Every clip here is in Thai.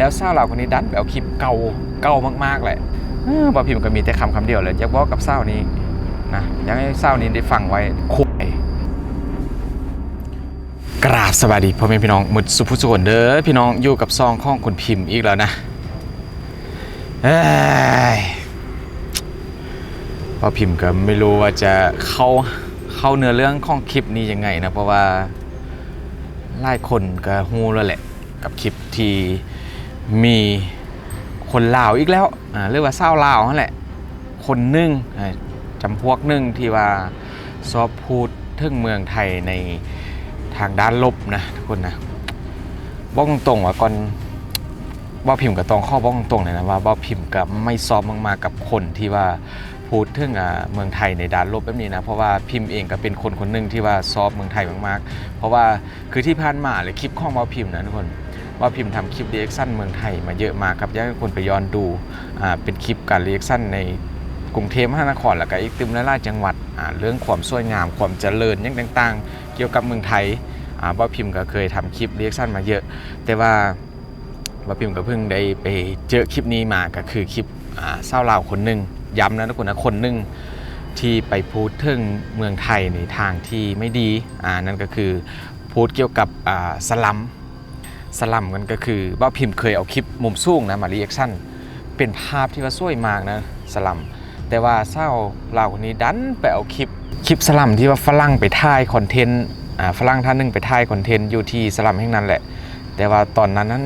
แล้วสาเราคนนี้ดันไปเอาคลิปเก่าเก่ามากๆเลยเออบ่พิมก็มีแต่คำคำเดียวเลยอยากบอกกับสานี้นะอยากให้สานี้ได้ฟังไว้คุยกราบสวัสดีพ่อแม่พี่น้องมุดสุภุสุขนเด้อพี่น้องอยู่กับซองข้องคุณพิมพ์อีกแล้วนะเอ้ยพ่อพิมพ์ก็ไม่รู้ว่าจะเข้าเข้าเนื้อเรื่องของคลิปนี้ยังไงนะเพราะว่าหลายคนก็ฮู้แล้วแหละกับคลิปที่ มีคนลาวอีกแล้วอ่าเรียกว่าเศร้าลาวนั่นแหละ คนหนึ่งจำพวกหนึ่งที่ว่าซอบพูดถึงเมืองไทยในทางด้านลบนะทุกคนนะบอกตรงๆว่าก่อนว่าพิมพ์กับตองข้อบอกตรงๆเลยนะว่าว่าพิมพ์กับไม่ซอบมากๆกับคนที่ว่าพูดถึงอ่าเมืองไทยในด้านลบแบบนี้นะเพราะว่าพิมพ์เองก็เป็นคนคนหนึ่งที่ว่าซอบเมืองไทยมากๆ เพราะว่าคือที่ผ่านมาเลยคลิปข้องว่าพิมพ์นะทุกคน ว่าพิมพ์ทำคลิปรีแอคชั่นเมืองไทยมาเยอะมากครับอยากให้คนไปย้อนดูเป็นคลิปการรีแอคชั่นในกรุงเทพมหานครแล้วก็อีกตึมหลายๆจังหวัดเรื่องความสวยงามความเจริญยังต่างๆ เกี่ยวกับเมืองไทยอ่าว่าพิมพ์ก็เคยทำคลิปรีแอคชั่นมาเยอะ แต่ว่าว่าพิมพ์ก็เพิ่งได้ไปเจอคลิปนี้มาก็คือคลิปเศร้าวลาวคนหนึ่งย้ำนะทุกคนนะคนหนึ่งที่ไปพูดถึงเมืองไทยในทางที่ไม่ดีอ่านั่นก็คือพูดเกี่ยวกับสลัม สลัมกันก็คือว่าพิมพ์เคยเอาคลิปมุมสูงนะมารีแอคชั่นเป็นภาพที่ว่าสวยมากนะสลัมแต่ว่าเศร้าเราคนนี้ดันไปเอาคลิปคลิปสลัมที่ว่าฝรั่งไปถ่ายคอนเทนต์อ่าฝรั่งท่านนึงไปถ่ายคอนเทนต์อยู่ที่สลัมแห่งนั้นแหละ แต่ว่าตอนนั้นนั้น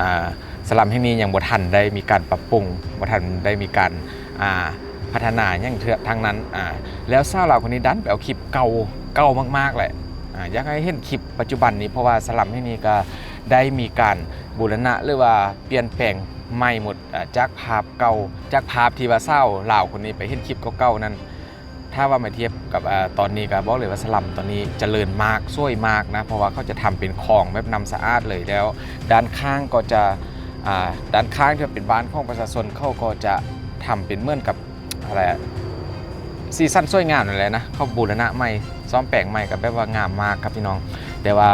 อ่าสลัมแห่งนี้ยังบ่ทันได้มีการปรับปรุงบ่ทันได้มีการอ่าพัฒนาอย่างเถอะทางนั้นอ่าแล้วเศร้าเราคนนี้ดันไปเอาคลิปเก่าเก่ามากๆแหละอ่าอยากให้เห็นคลิปปัจจุบันนี้เพราะว่าสลัมแห่งนี้ก็ ได้มีการบูรณะหรือว่าเปลี่ยนแปลงใหม่หมดจากภาพเก่าจากภาพที่ว่าเศร้าเหล่าคนนี้ไปเห็นคลิปเก่าๆนั้น ถ้าว่ามาเทียบกับอตอนนี้ก็บอกเลยว่าสลัมตอนนี้เจริญมากสวยมากนะเพราะว่าเขาจะทำเป็นคลองแบบนำสะอาดเลยแล้ว ด้านข้างก็จะด้านข้างที่เป็นบ้านของประชาชนเขาก็จะทำเป็นเหมือนกับอะไรซีซั่นสวยงามนั่นแหละนะเขาบูรณะใหม่ซ้อมแปลงใหม่กับแบบว่างามมากครับพี่น้อง แต่ว่า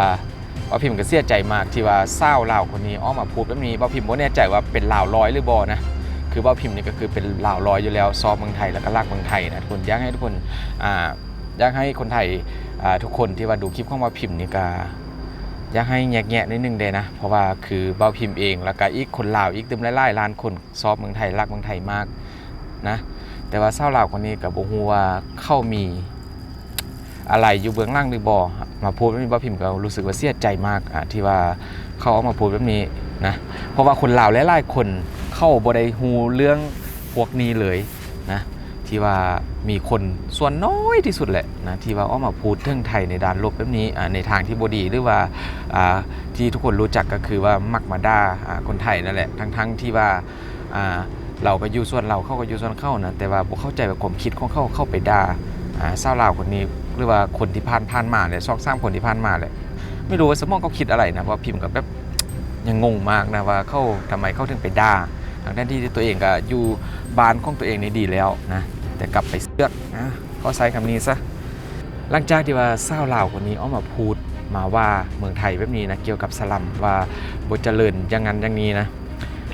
ว่าพิมพ์ก็เสียใจมากที่ว่าเศร้าลาวคนนี้อ้อมมาพูดแบบนี้ว่าพิมพ์บ่แน่ใจว่าเป็นลาวร้อยหรือบอนะคือว่าพิมพ์นี่ก็คือเป็นลาวร้อยอยู่แล้วซอบเมืองไทยแล้วก็ลากเมืองไทยนะทุกคนอยากให้ทุกคนอ่าอยากให้คนไทยอ่าทุกคนที่ว่าดูคลิปของว่าพิมพ์นี่ก็อยากให้แยกแยะนิดนึงเดยนะ เพราะว่าคือเบาพิมพ์เองแล้วก็อีกคนลาวอีกต็มหลายๆล้านคนซอบเมืองไทยรักเมืองไทยมากนะแต่ว่าเศร้าลาวคนนี้กับบ่ฮู้ว่าเข้ามี อะไรอยู่เบื้องล่างหรือบอมาพูดแบบนี้ว่าพิมพ์ก็รู้สึกว่าเสียใจมากอะที่ว่าเขาเอามาพูดแบบนี้นะเพราะว่าคนลาวหลายๆคนเข้าบไดฮูเรื่องพวกนี้เลยนะที่ว่ามีคนส่วนน้อยที่สุดแหละนะที่ว่าเอามาพูดเรื่องไทยในด้านลบแบบนี้ในทางที่บดีหรือว่าที่ทุกคนรู้จักก็คือว่ามักมาด่าอ่าคนไทยนั่นแหละทั้งๆที่ว่าเราก็อยู่ส่วนเราเข้าก็อยู่ส่วนเข้านะแต่ว่าบ่เข้าใจว่าความคิดของเข้าเข้าไปดา่า เศร้าวลาวคนนี้หรือว่าคนที่ผ่านผ่านมาเลยซอกสร้างคนที่ผ่านมาเลยไม่รู้ว่าสมองเขาคิดอะไรนะเพราะพิมพ์กับแบบยังงงมากนะว่าเขาทำไมเขาถึงไปด่าทั้งที่ตัวเองก็อยู่บ้านของตัวเองนี่ดีแล้วนะแต่กลับไปเสือกนะเขาใช้คำนี้ซะหลังจากที่ว่าเศร้าวลาวคนนี้ออกมาพูดมาว่าเมืองไทยแบบนี้นะเกี่ยวกับสลัมว่าบทเจริญอย่างนั้นอย่างนี้นะ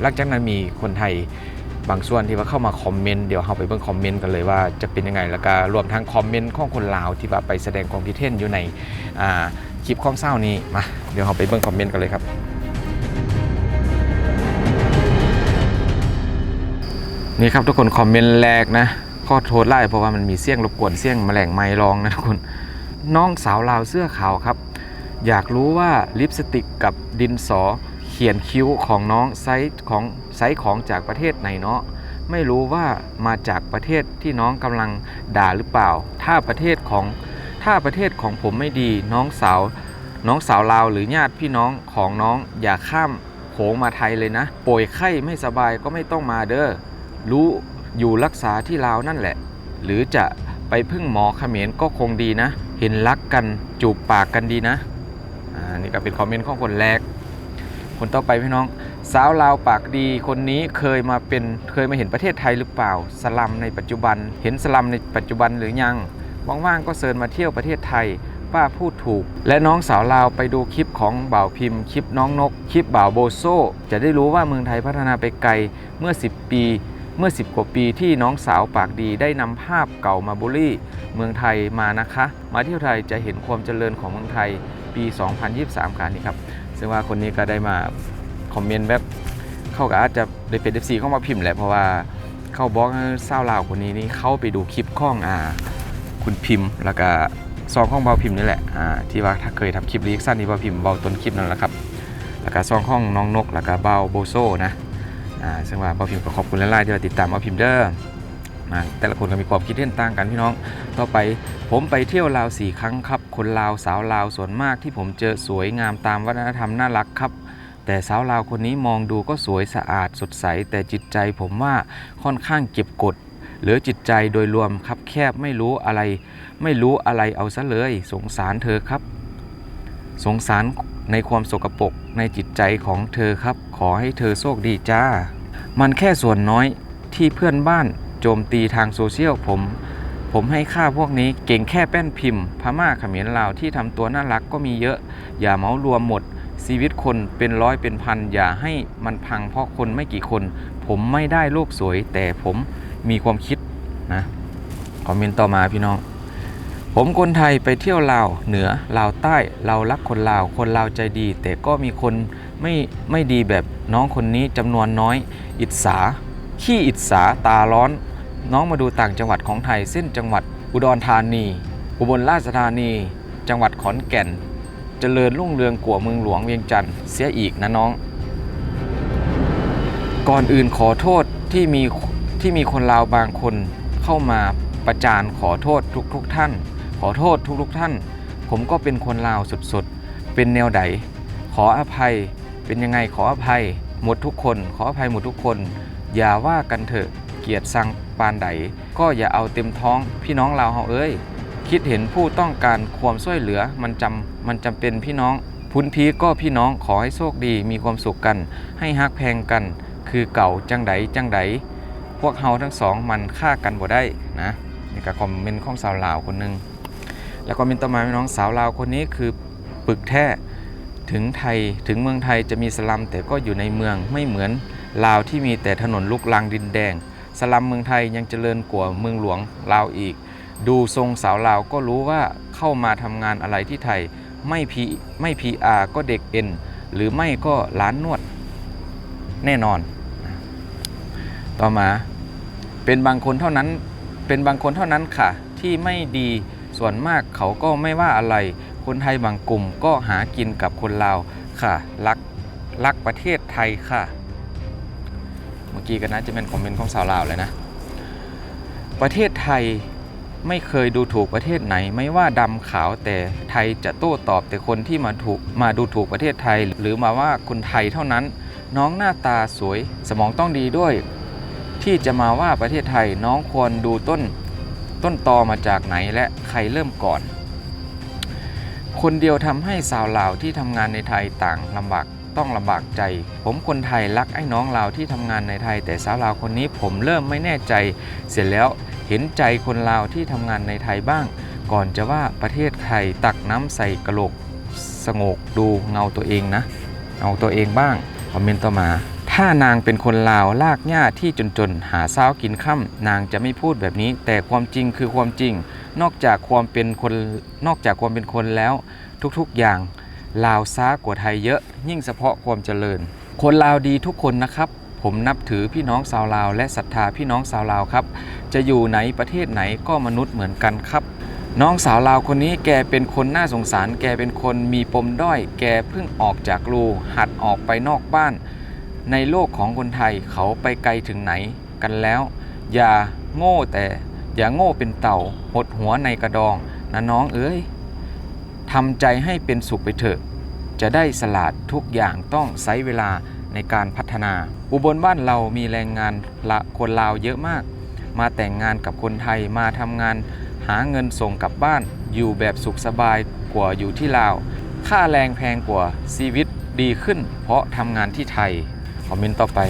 หลังจากนั้นมีคนไทย บางส่วนที่ว่าเข้ามาคอมเมนต์เดี๋ยวเราไปเบิ่งคอมเมนต์กันเลยว่าจะเป็นยังไงแล้วก็รวมทั้งคอมเมนต์ของคนลาวที่ว่าไปแสดงความคิดเห็นอยู่ในคลิปข้องเศร้านี้มาเดี๋ยวเราไปเบิ่งคอมเมนต์กันเลยครับนี่ครับทุกคนคอมเมนต์แรกนะขอโทษไล่เพราะว่ามันมีเสียงรบกวนเสียงแมลงไม้ร้องนะทุกคนน้องสาวลาวเสื้อขาวครับ อยากรู้ว่าลิปสติกกับดินสอ ขียนคิ้วของน้องไซส์ของไซส์ของจากประเทศไหนเนาะไม่รู้ว่ามาจากประเทศที่น้องกำลังด่าหรือเปล่า ถ้าประเทศของถ้าประเทศของผมไม่ดีน้องสาว น้องสาวลาวหรือญาติพี่น้องของน้องอย่าข้ามโขงมาไทยเลยนะ ป่วยไข้ไม่สบายก็ไม่ต้องมาเด้อรู้อยู่รักษาที่ลาวนั่นแหละ หรือจะไปพึ่งหมอเขมรก็คงดีนะ เห็นรักกันจูบปากกันดีนะอ่านี่ก็เป็นคอมเมนต์ของคนแรก คนต่อไปพี่น้อง สาวลาวปากดีคนนี้เคยมาเป็นเคยมาเห็นประเทศไทยหรือเปล่า สลัมในปัจจุบัน เห็นสลัมในปัจจุบันหรือยังว่างๆก็เชิญมาเที่ยวประเทศไทยป้าพูดถูก และน้องสาวลาวไปดูคลิปของบ่าวพิมพ์ คลิปน้องนก คลิปบ่าวโบโซจะได้รู้ว่าเมืองไทยพัฒนาไปไกลเมื่อ 10 ปีเมื่อ 10 กว่าปีที่น้องสาวปากดีได้นำภาพเก่ามาบูลลี่ เมืองไทยมานะคะ มาเที่ยวไทยจะเห็นความเจริญของเมืองไทยปี 2023ค่ะนี่ครับ ซึ่งว่าคนนี้ก็ได้มาคอมเมนต์แบบเข้ากับอาจจะได้เป็น FC เข้ามาพิมพ์แหละเพราะว่าเข้าบล็อกเศร้าลาวคนนี้นี่เข้าไปดูคลิปข้องอ่าคุณพิมพ์ แล้วก็ซองข้องเบาพิมพ์นี่แหละอ่าที่ว่าถ้าเคยทำคลิปรีแอคชั่นนี่เบาพิมพ์เบาต้นคลิปนั่นแหละครับแล้วก็ซองข้องน้องนกแล้วก็เบาโบโซนะอ่าซึ่งว่าเบาพิมพ์ก็ขอบคุณหลายๆที่มาติดตามเบาพิมพ์เด้อ นะแต่ละคนก็มีความคิดเห็นต่างกันพี่น้องต่อไปผมไปเที่ยวลาวสี่ครั้งครับ คนลาวสาวลาวส่วนมากที่ผมเจอสวยงามตามวัฒนธรรมน่ารักครับ แต่สาวลาวคนนี้มองดูก็สวยสะอาดสดใส แต่จิตใจผมว่าค่อนข้างเก็บกดหรือจิตใจโดยรวมครับแคบไม่รู้อะไร ไม่รู้อะไรเอาซะเลย สงสารเธอครับ สงสารในความสกปรกในจิตใจของเธอครับ ขอให้เธอโชคดีจ้า มันแค่ส่วนน้อยที่เพื่อนบ้าน โจมตีทางโซเชียลผม ผมให้ค่าพวกนี้เก่งแค่แป้นพิมพ์ พม่าเขมรลาวที่ทำตัวน่ารักก็มีเยอะ อย่าเมารวมหมด ชีวิตคนเป็นร้อยเป็นพัน อย่าให้มันพังเพราะคนไม่กี่คน ผมไม่ได้โลกสวย แต่ผมมีความคิดนะคอมเมนต์ต่อมาพี่น้องผมคนไทยไปเที่ยวลาวเหนือลาวใต้เรารักคนลาว คนลาวใจดี แต่ก็มีคนไม่ไม่ดีแบบน้องคนนี้จำนวนน้อย อิจฉาขี้อิจฉาตาร้อน น้องมาดูต่างจังหวัดของไทยเส้นจังหวัดอุดรธานี อุบลราชธานี จังหวัดขอนแก่นเจริญรุ่งเรืองกว่าเมืองหลวงเวียงจันทร์เสียอีกนะน้อง ก่อนอื่นขอโทษที่มีที่มีคนลาวบางคนเข้ามาประจานขอโทษทุกๆทท่าน ขอโทษทุกๆทท่าน ผมก็เป็นคนลาวสุดๆ เป็นแนวใดขออภัยเป็นยังไงขออภัย หมดทุกคน ขออภัยหมดทุกคน อย่าว่ากันเถอะเกียรติสัง ปานใด ก็อย่าเอาเต็มท้องพี่น้องลาเฮาเอ้ย คิดเห็นผู้ต้องการความช่วยเหลือมันจำมันจำเป็นพี่น้อง พุ้นพีก็พี่น้องขอให้โชคดีมีความสุขกัน ให้ฮักแพงกัน คือเก่าจังไดจังไดพวกเฮาทั้งสองมันฆ่ากันบ่ได้นะนี่ก็คอมเมนต์ของสาวลาวคนหนึ่งแล้วก็มินต่อมาพี่น้องสาวลาวคนนี้คือปึกแท้ถึงไทยถึงเมืองไทยจะมีสลัมแต่ก็อยู่ในเมืองไม่เหมือนลาวที่มีแต่ถนนลูกลังดินแดง สลัมเมืองไทยยังเจริญกว่าเมืองหลวงลาวอีก ดูทรงสาวลาวก็รู้ว่าเข้ามาทำงานอะไรที่ไทยไม่พีไม่พีอาก็เด็กเอ็นหรือไม่ก็ร้านนวดแน่นอน ต่อมาเป็นบางคนเท่านั้นเป็นบางคนเท่านั้นค่ะ ที่ไม่ดีส่วนมากเขาก็ไม่ว่าอะไร คนไทยบางกลุ่มก็หากินกับคนลาวค่ะ รักรักประเทศไทยค่ะ มื่อกี้ก็น่าจะเป็นคอมเมนต์ของสาวลาวเลยนะ ประเทศไทยไม่เคยดูถูกประเทศไหน ไม่ว่าดำขาวแต่ไทยจะโต้ตอบแต่คนที่มาถูกมาดูถูกประเทศไทย หรือมาว่าคนไทยเท่านั้น น้องหน้าตาสวย สมองต้องดีด้วย ที่จะมาว่าประเทศไทยน้องควรดูต้นต้นตอมาจากไหนและใครเริ่มก่อน คนเดียวทำให้สาวลาวที่ทำงานในไทยต่างลำบาก ต้องลำบากใจ ผมคนไทยรักไอ้น้องลาวที่ทำงานในไทย แต่สาวลาวคนนี้ผมเริ่มไม่แน่ใจ เสร็จแล้วเห็นใจคนลาวที่ทำงานในไทยบ้าง ก่อนจะว่าประเทศไทยตักน้ำใส่กระโหลกสงกดูเงาตัวเองนะเงาตัวเองบ้างคอมเมนต์ต่อมา ถ้านางเป็นคนลาวลากหญ้าที่จนๆ หาเช้ากินค่ำนางจะไม่พูดแบบนี้ แต่ความจริงคือความจริง นอกจากความเป็นคนนอกจากความเป็นคนแล้วทุกๆอย่าง ลาวซ้ากว่าไทยเยอะ ยิ่งเฉพาะความเจริญ คนลาวดีทุกคนนะครับ ผมนับถือพี่น้องชาวลาว และศรัทธาพี่น้องชาวลาวครับ จะอยู่ไหนประเทศไหนก็มนุษย์เหมือนกันครับ น้องสาวลาวคนนี้แกเป็นคนน่าสงสาร แกเป็นคนมีปมด้อย แกเพิ่งออกจากรูหัดออกไปนอกบ้าน ในโลกของคนไทยเขาไปไกลถึงไหนกันแล้ว อย่าโง่แต่อย่าโง่เป็นเต่าหดหัวในกระดองนะน้องเอ้ยทำใจให้เป็นสุขไปเถอะ จะได้สลาดทุกอย่างต้องใช้เวลาในการพัฒนา อุบลบ้านเรามีแรงงานละคนลาวเยอะมาก มาแต่งงานกับคนไทยมาทำงาน หาเงินส่งกลับบ้าน อยู่แบบสุขสบายกว่าอยู่ที่ลาว ค่าแรงแพงกว่าชีวิตดีขึ้น เพราะทำงานที่ไทยคอมเมนต์ต่อไป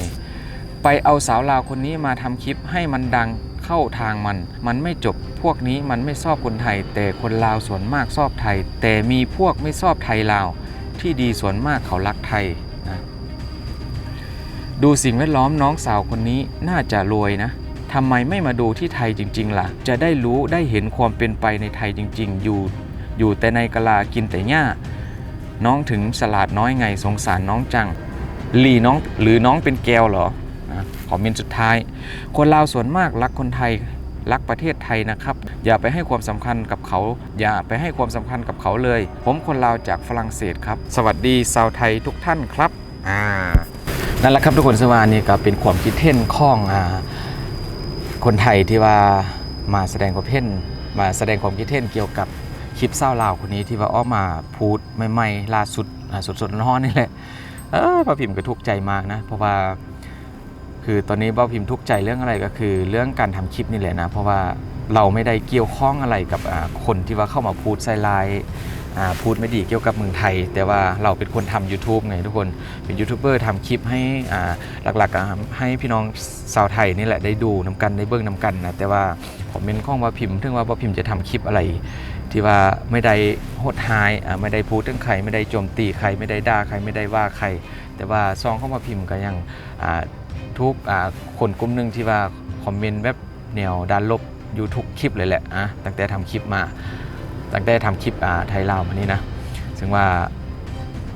ไปเอาสาวลาวคนนี้มาทำคลิปให้มันดังเข้าทางมัน มันไม่จบ พวกนี้มันไม่ชอบคนไทย แต่คนลาวส่วนมากชอบไทย แต่มีพวกไม่ชอบไทยลาว ที่ดีส่วนมากเขารักไทยนะดูสิ่งแวดล้อมน้องสาวคนนี้น่าจะรวยนะทำไมไม่มาดูที่ไทยจริง ๆล่ะ จะได้รู้ได้เห็นความเป็นไปในไทยจริง ๆ อยู่ อยู่แต่ในกะลากินแต่หญ้า น้องถึงสลาดน้อยไงสงสารน้องจังหลีน้องหรือน้องเป็นแก้วเหรอนะขอเมนต์สุดท้าย คนลาวส่วนมากรักคนไทย รักประเทศไทยนะครับ อย่าไปให้ความสำคัญกับเขา อย่าไปให้ความสำคัญกับเขาเลย ผมคนลาวจากฝรั่งเศสครับ สวัสดีชาวไทยทุกท่านครับอ่านั่นแหละครับทุกคนสวานี่ก็เป็นความคิดเห็นของอ่าคนไทยที่ว่ามาแสดงความเห็นมาแสดงความคิดเห็นเกี่ยวกับคลิปเศร้าลาวคนนี้ที่ว่าออกมาพูดใหม่ๆล่าสุดอ่าสดๆร้อนๆนี่แหละเออพระพิมพ์ก็ทุกข์ใจมากนะ เพราะว่า คือตอนนี้เบ้าพิมพ์ทุกใจเรื่องอะไรก็คือ เรื่องการทำคลิปนี่แหละนะ เพราะว่าเราไม่ได้เกี่ยวข้องอะไรกับคนที่ว่าเข้ามาพูดใส่ลายพูดไม่ดีเกี่ยวกับเมืองไทย แต่ว่าเราเป็นคนทำ YouTube ไงทุกคนเป็นยูทูบเบอร์ทำคลิปให้หลักๆ ให้พี่น้องชาวไทยนี่แหละได้ดูนำกันได้เบิ่งนำกันนะแต่ว่าคอมเมนต์ข้องว่าพิมพ์ถึงว่าว่าพิมพ์จะทำคลิปอะไร ที่ว่าไม่ได้โหดหายไม่ได้พูดถึงใครไม่ได้โจมตีใครไม่ได้ด่าใครไม่ได้ว่าใคร แต่ว่าซองเข้ามาพิมพ์ก็ยัง ทุกอ่าคนกลุ่มหนึ่งที่ว่าคอมเมนต์แบบแนวด้านลบอยู่ทุกคลิปเลยแหละอะตั้งแต่ทำคลิปมา ตั้งแต่ทำคลิปอ่าไทยลาวมานี้นะ ซึ่งว่า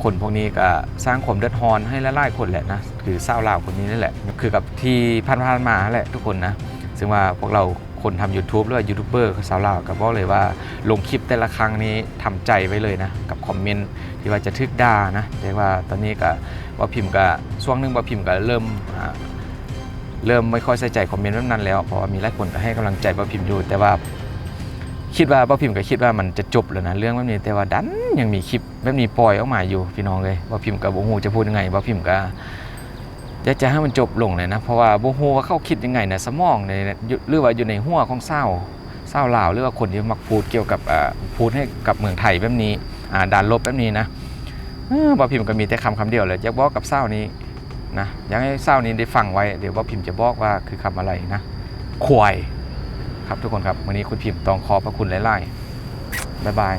คนพวกนี้ก็สร้างความเดือดร้อนให้หลายคนแหละนะ คือเศร้าวลาวคนนี้นี่แหละ คือกับที่ผ่านๆมาแหละทุกคนนะ ซึ่งว่าพวกเราคนทำ YouTube หรือว่ายูทูบเบอร์สาวลาวก็บอกเลยว่าลงคลิปแต่ละครั้งนี้ทำใจไว้เลยนะ กับคอมเมนต์ที่ว่าจะทึกด่านะแต่ว่าตอนนี้ก็ว่าพิมพ์ก็ช่วงหนึงว่าพิมพ์ก็เริ่ม เริ่มไม่ค่อยใส่ใจคอมเมนต์แบบนั้นแล้วเพราะว่ามีหลายคนก็ให้กำลังใจป้าพิมพ์อยู่แต่ว่า คิดว่าป้าพิมพ์ก็คิดว่ามันจะจบแล้วนะเรื่องแบบนี้แต่ว่าดันยังมีคลิปแบบนี้ปล่อยออกมาอยู่พี่น้องเลยป้าพิมพ์กับโบฮูจะพูดยังไงป้าพิมพ์ก็อยากจะให้มันจบลงเลยนะเพราะว่าโบฮูว่าเขาคิดยังไงนะสมองในหรือว่าอยู่ในหัวของเศร้าเศร้าลาวหรือว่าคนที่มักพูดเกี่ยวกับพูดให้กับเมืองไทยแบบนี้ด่านลบแบบนี้นะป้าพิมพ์ก็มีแต่คำคำเดียวเลยอยากบอกกับเศร้านี้ นะอยากให้เศร้านี้ได้ฟังไว้ เดี๋ยวว่าพิมพ์จะบอกว่าคือคำอะไรนะควายครับทุกคนครับ วันนี้คุณพิมพ์ต้องขอพระคุณหลายๆบ๊ายบาย